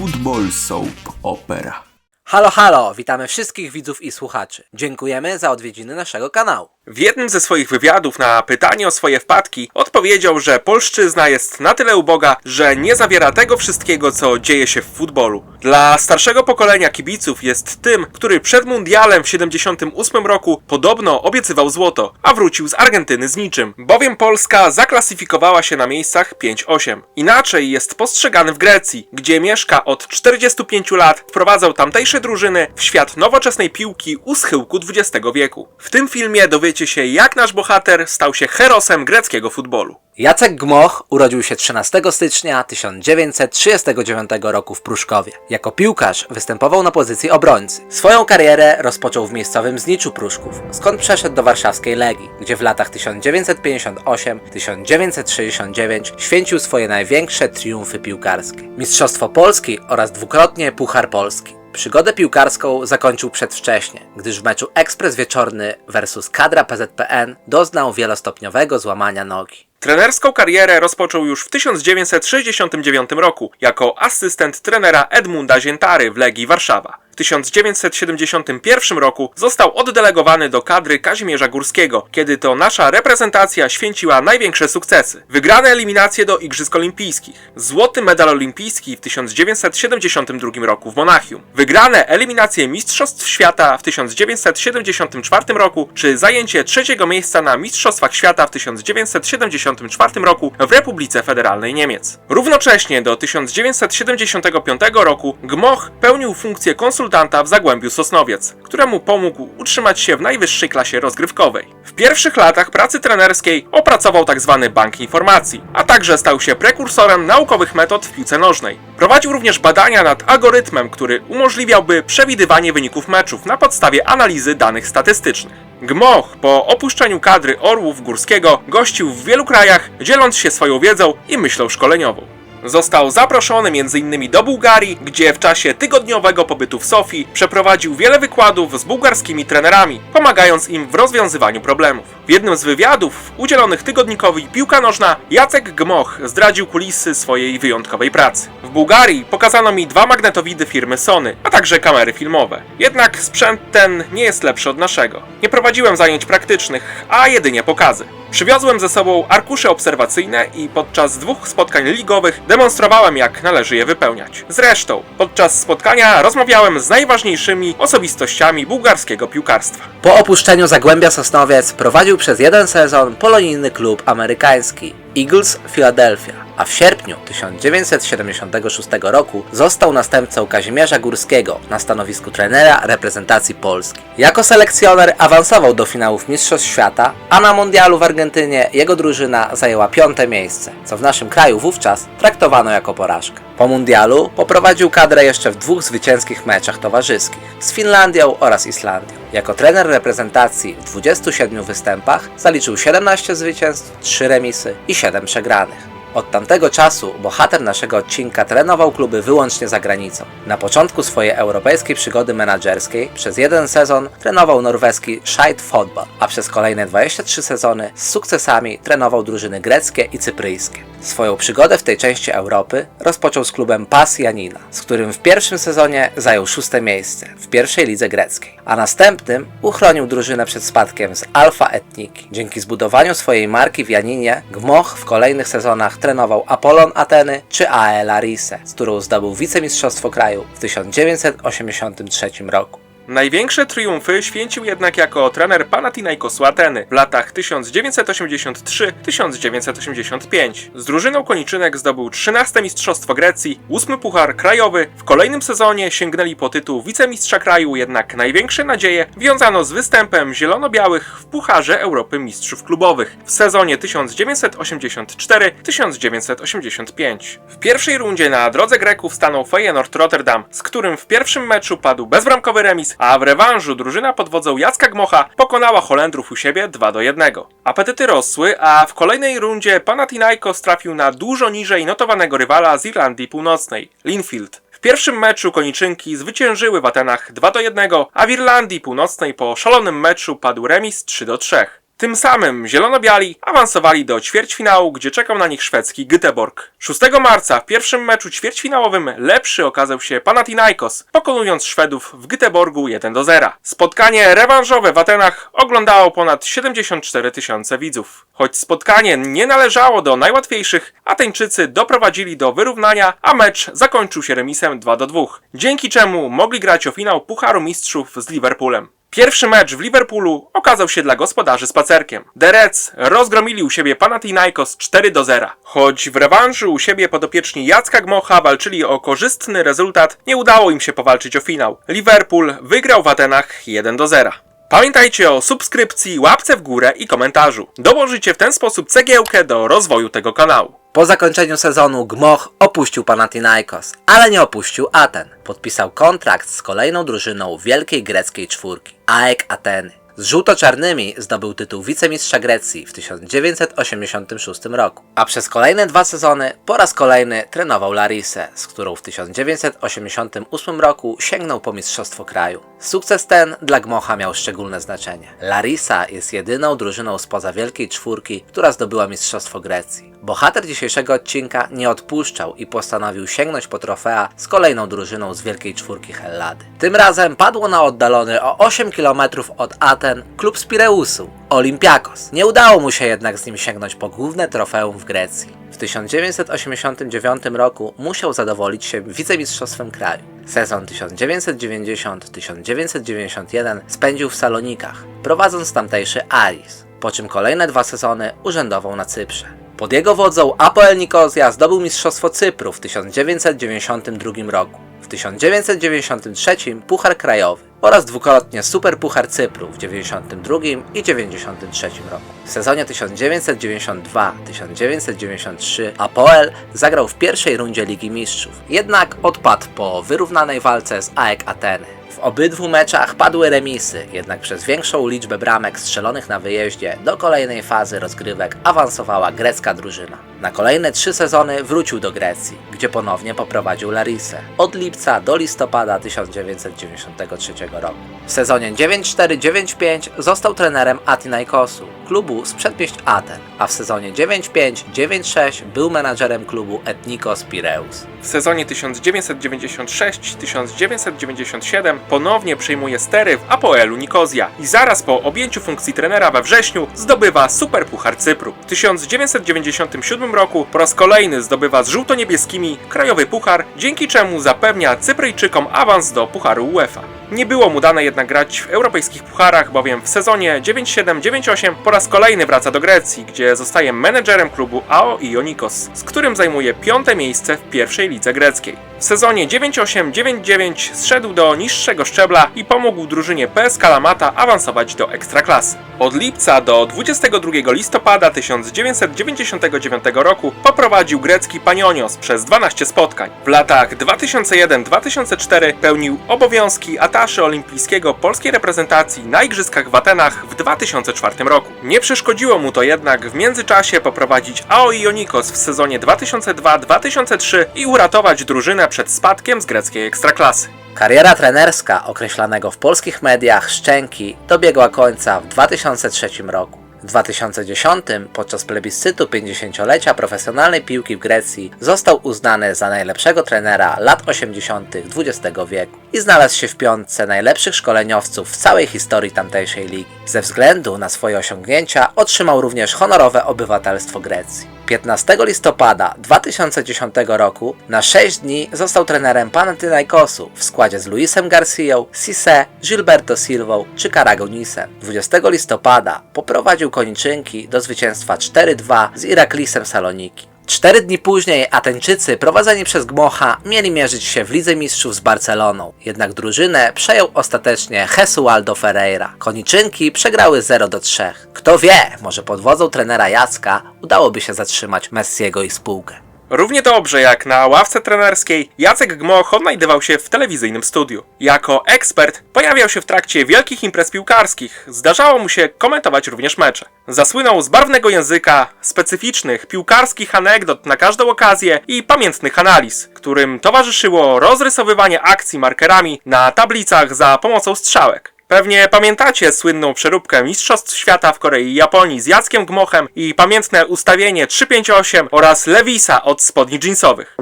Football Soap Opera. Halo, halo! Witamy wszystkich widzów i słuchaczy. Dziękujemy za odwiedziny naszego kanału. W jednym ze swoich wywiadów na pytanie o swoje wpadki odpowiedział, że polszczyzna jest na tyle uboga, że nie zawiera tego wszystkiego, co dzieje się w futbolu. Dla starszego pokolenia kibiców jest tym, który przed mundialem w 78 roku podobno obiecywał złoto, a wrócił z Argentyny z niczym, bowiem Polska zaklasyfikowała się na miejscach 5-8. Inaczej jest postrzegany w Grecji, gdzie mieszka od 45 lat, wprowadzał tamtejsze drużyny w świat nowoczesnej piłki u schyłku XX wieku. W tym filmie dowiecie się, jak nasz bohater stał się herosem greckiego futbolu. Jacek Gmoch urodził się 13 stycznia 1939 roku w Pruszkowie. Jako piłkarz występował na pozycji obrońcy. Swoją karierę rozpoczął w miejscowym Zniczu Pruszków, skąd przeszedł do warszawskiej Legii, gdzie w latach 1958-1969 święcił swoje największe triumfy piłkarskie. Mistrzostwo Polski oraz dwukrotnie Puchar Polski. Przygodę piłkarską zakończył przedwcześnie, gdyż w meczu Ekspres Wieczorny versus Kadra PZPN doznał wielostopniowego złamania nogi. Trenerską karierę rozpoczął już w 1969 roku jako asystent trenera Edmunda Ziętary w Legii Warszawa. W 1971 roku został oddelegowany do kadry Kazimierza Górskiego, kiedy to nasza reprezentacja święciła największe sukcesy. Wygrane eliminacje do Igrzysk Olimpijskich, złoty medal olimpijski w 1972 roku w Monachium, wygrane eliminacje Mistrzostw Świata w 1974 roku, czy zajęcie trzeciego miejsca na Mistrzostwach Świata w 1974 roku w Republice Federalnej Niemiec. Równocześnie do 1975 roku Gmoch pełnił funkcję konsultanta w Zagłębiu Sosnowiec, któremu pomógł utrzymać się w najwyższej klasie rozgrywkowej. W pierwszych latach pracy trenerskiej opracował tzw. bank informacji, a także stał się prekursorem naukowych metod w piłce nożnej. Prowadził również badania nad algorytmem, który umożliwiałby przewidywanie wyników meczów na podstawie analizy danych statystycznych. Gmoch po opuszczeniu kadry Orłów Górskiego gościł w wielu krajach, dzieląc się swoją wiedzą i myślą szkoleniową. Został zaproszony m.in. do Bułgarii, gdzie w czasie tygodniowego pobytu w Sofii przeprowadził wiele wykładów z bułgarskimi trenerami, pomagając im w rozwiązywaniu problemów. W jednym z wywiadów udzielonych tygodnikowi Piłka Nożna Jacek Gmoch zdradził kulisy swojej wyjątkowej pracy. W Bułgarii pokazano mi dwa magnetowidy firmy Sony, a także kamery filmowe. Jednak sprzęt ten nie jest lepszy od naszego. Nie prowadziłem zajęć praktycznych, a jedynie pokazy. Przywiozłem ze sobą arkusze obserwacyjne i podczas dwóch spotkań ligowych demonstrowałem, jak należy je wypełniać. Zresztą, podczas spotkania rozmawiałem z najważniejszymi osobistościami bułgarskiego piłkarstwa. Po opuszczeniu Zagłębia Sosnowiec prowadził przez jeden sezon polonijny klub amerykański Eagles Philadelphia, a w sierpniu 1976 roku został następcą Kazimierza Górskiego na stanowisku trenera reprezentacji Polski. Jako selekcjoner awansował do finałów Mistrzostw Świata, a na mundialu w Argentynie jego drużyna zajęła piąte miejsce, co w naszym kraju wówczas traktowano jako porażkę. Po mundialu poprowadził kadrę jeszcze w dwóch zwycięskich meczach towarzyskich z Finlandią oraz Islandią. Jako trener reprezentacji w 27 występach zaliczył 17 zwycięstw, 3 remisy i 7 przegranych. Od tamtego czasu bohater naszego odcinka trenował kluby wyłącznie za granicą. Na początku swojej europejskiej przygody menadżerskiej przez jeden sezon trenował norweski Scheid Fotball, a przez kolejne 23 sezony z sukcesami trenował drużyny greckie i cypryjskie. Swoją przygodę w tej części Europy rozpoczął z klubem Pas Janina, z którym w pierwszym sezonie zajął szóste miejsce w pierwszej lidze greckiej, a następnym uchronił drużynę przed spadkiem z Alfa Etniki. Dzięki zbudowaniu swojej marki w Janinie, Gmoch w kolejnych sezonach trenował Apollon Ateny czy AE Larisę, z którą zdobył wicemistrzostwo kraju w 1983 roku. Największe triumfy święcił jednak jako trener Panathinaikosu Ateny w latach 1983-1985. Z drużyną koniczynek zdobył 13 Mistrzostwo Grecji, 8 Puchar Krajowy. W kolejnym sezonie sięgnęli po tytuł wicemistrza kraju, jednak największe nadzieje wiązano z występem zielono-białych w Pucharze Europy Mistrzów Klubowych w sezonie 1984-1985. W pierwszej rundzie na drodze Greków stanął Feyenoord Rotterdam, z którym w pierwszym meczu padł bezbramkowy remis, a w rewanżu drużyna pod wodzą Jacka Gmocha pokonała Holendrów u siebie 2 do 1. Apetyty rosły, a w kolejnej rundzie Panathinaikos trafił na dużo niżej notowanego rywala z Irlandii Północnej, Linfield. W pierwszym meczu koniczynki zwyciężyły w Atenach 2 do 1, a w Irlandii Północnej po szalonym meczu padł remis 3 do 3. Tym samym zielono-biali awansowali do ćwierćfinału, gdzie czekał na nich szwedzki Göteborg. 6 marca w pierwszym meczu ćwierćfinałowym lepszy okazał się Panathinaikos, pokonując Szwedów w Göteborgu 1 do 0. Spotkanie rewanżowe w Atenach oglądało ponad 74 tysiące widzów. Choć spotkanie nie należało do najłatwiejszych, Ateńczycy doprowadzili do wyrównania, a mecz zakończył się remisem 2 do 2, dzięki czemu mogli grać o finał Pucharu Mistrzów z Liverpoolem. Pierwszy mecz w Liverpoolu okazał się dla gospodarzy spacerkiem. The Reds rozgromili u siebie Panathinaikos 4 do 0. Choć w rewanżu u siebie podopieczni Jacka Gmocha walczyli o korzystny rezultat, nie udało im się powalczyć o finał. Liverpool wygrał w Atenach 1 do 0. Pamiętajcie o subskrypcji, łapce w górę i komentarzu. Dołożycie w ten sposób cegiełkę do rozwoju tego kanału. Po zakończeniu sezonu Gmoch opuścił Panathinaikos, ale nie opuścił Aten. Podpisał kontrakt z kolejną drużyną wielkiej greckiej czwórki, AEK Ateny. Z żółto-czarnymi zdobył tytuł wicemistrza Grecji w 1986 roku, a przez kolejne dwa sezony po raz kolejny trenował Larisę, z którą w 1988 roku sięgnął po mistrzostwo kraju. Sukces ten dla Gmocha miał szczególne znaczenie. Larisa jest jedyną drużyną spoza wielkiej czwórki, która zdobyła mistrzostwo Grecji. Bohater dzisiejszego odcinka nie odpuszczał i postanowił sięgnąć po trofea z kolejną drużyną z wielkiej czwórki Hellady. Tym razem padło na oddalony o 8 km od Aten klub z Pireusu, Olympiakos. Nie udało mu się jednak z nim sięgnąć po główne trofeum w Grecji. W 1989 roku musiał zadowolić się wicemistrzostwem kraju. Sezon 1990-1991 spędził w Salonikach, prowadząc tamtejszy Aris, po czym kolejne dwa sezony urzędował na Cyprze. Pod jego wodzą Apoel Nikozja zdobył Mistrzostwo Cypru w 1992 roku. W 1993 Puchar Krajowy oraz dwukrotnie Superpuchar Cypru w 1992 i 1993 roku. W sezonie 1992-1993 Apoel zagrał w pierwszej rundzie Ligi Mistrzów, jednak odpadł po wyrównanej walce z AEK Ateny. W obydwu meczach padły remisy, jednak przez większą liczbę bramek strzelonych na wyjeździe do kolejnej fazy rozgrywek awansowała grecka drużyna. Na kolejne trzy sezony wrócił do Grecji, gdzie ponownie poprowadził Larisę od lipca do listopada 1993 roku. W sezonie 9-4-9-5 został trenerem Athinaikosu, klubu z przedmieść Aten, a w sezonie 9-5-9-6 był menadżerem klubu Ethnikos Pireus. W sezonie 1996-1997 ponownie przejmuje stery w Apoelu Nikozja i zaraz po objęciu funkcji trenera we wrześniu zdobywa Superpuchar Cypru. W 1997 roku po raz kolejny zdobywa z żółto-niebieskimi krajowy puchar, dzięki czemu zapewnia Cypryjczykom awans do Pucharu UEFA. Nie było mu dane jednak grać w europejskich pucharach, bowiem w sezonie 97-98 po raz kolejny wraca do Grecji, gdzie zostaje menedżerem klubu AO Ionikos, z którym zajmuje piąte miejsce w pierwszej lidze greckiej. W sezonie 98-99 zszedł do niższego szczebla i pomógł drużynie PS Kalamata awansować do Ekstraklasy. Od lipca do 22 listopada 1999 roku poprowadził grecki Panionios przez 12 spotkań. W latach 2001-2004 pełnił obowiązki ataszy olimpijskiego polskiej reprezentacji na Igrzyskach w Atenach w 2004 roku. Nie przeszkodziło mu to jednak w międzyczasie poprowadzić AO Ionikos w sezonie 2002-2003 i uratować drużynę przed spadkiem z greckiej ekstraklasy. Kariera trenerska określanego w polskich mediach Szczęki dobiegła końca w 2003 roku. W 2010 podczas plebiscytu 50-lecia profesjonalnej piłki w Grecji został uznany za najlepszego trenera lat 80. XX wieku i znalazł się w piątce najlepszych szkoleniowców w całej historii tamtejszej ligi. Ze względu na swoje osiągnięcia otrzymał również honorowe obywatelstwo Grecji. 15 listopada 2010 roku na 6 dni został trenerem Panathinaikosu w składzie z Luisem Garcią, Cisse, Gilberto Silvą czy Karagonisem. 20 listopada poprowadził koniczynki do zwycięstwa 4-2 z Iraklisem Saloniki. Cztery dni później Ateńczycy, prowadzeni przez Gmocha, mieli mierzyć się w Lidze Mistrzów z Barceloną. Jednak drużynę przejął ostatecznie Jesualdo Ferreira. Koniczynki przegrały 0 do 3. Kto wie, może pod wodzą trenera Jacka udałoby się zatrzymać Messiego i spółkę. Równie dobrze jak na ławce trenerskiej, Jacek Gmoch odnajdywał się w telewizyjnym studiu. Jako ekspert pojawiał się w trakcie wielkich imprez piłkarskich, zdarzało mu się komentować również mecze. Zasłynął z barwnego języka, specyficznych piłkarskich anegdot na każdą okazję i pamiętnych analiz, którym towarzyszyło rozrysowywanie akcji markerami na tablicach za pomocą strzałek. Pewnie pamiętacie słynną przeróbkę Mistrzostw Świata w Korei i Japonii z Jackiem Gmochem i pamiętne ustawienie 358 oraz Lewisa od spodni jeansowych.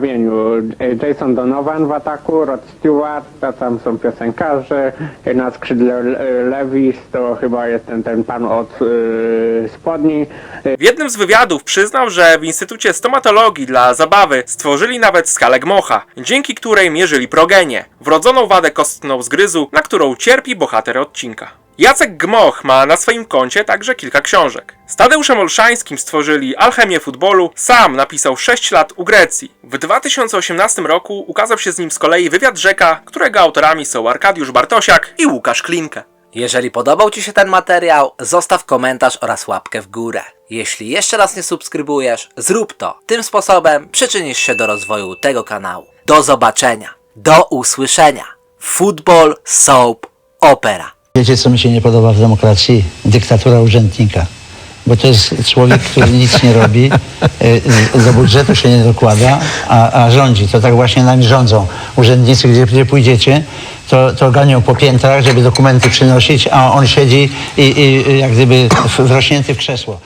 e, Jason Donovan w ataku, Rod Stewart, a tam są piosenkarze, e, na skrzydle e, Levis to chyba jest ten, ten pan od e, spodni. W jednym z wywiadów przyznał, że w Instytucie Stomatologii dla zabawy stworzyli nawet skalę Gmocha, dzięki której mierzyli progenię, wrodzoną wadę kostną zgryzu, na którą cierpi bohater odcinka. Jacek Gmoch ma na swoim koncie także kilka książek. Z Tadeuszem Olszańskim stworzyli Alchemię futbolu, sam napisał 6 lat u Grecji. W 2018 roku ukazał się z nim z kolei wywiad Rzeka, którego autorami są Arkadiusz Bartosiak i Łukasz Klinkę. Jeżeli podobał Ci się ten materiał, zostaw komentarz oraz łapkę w górę. Jeśli jeszcze raz nie subskrybujesz, zrób to. Tym sposobem przyczynisz się do rozwoju tego kanału. Do zobaczenia. Do usłyszenia. Football, soap, opera. Wiecie, co mi się nie podoba w demokracji? Dyktatura urzędnika. Bo to jest człowiek, który nic nie robi, y, do budżetu się nie dokłada, a, a rządzi. To tak właśnie nami rządzą. Urzędnicy, gdzie, gdzie pójdziecie, to, to ganią po piętrach, żeby dokumenty przynosić, a on siedzi i, i jak gdyby wrośnięty w krzesło.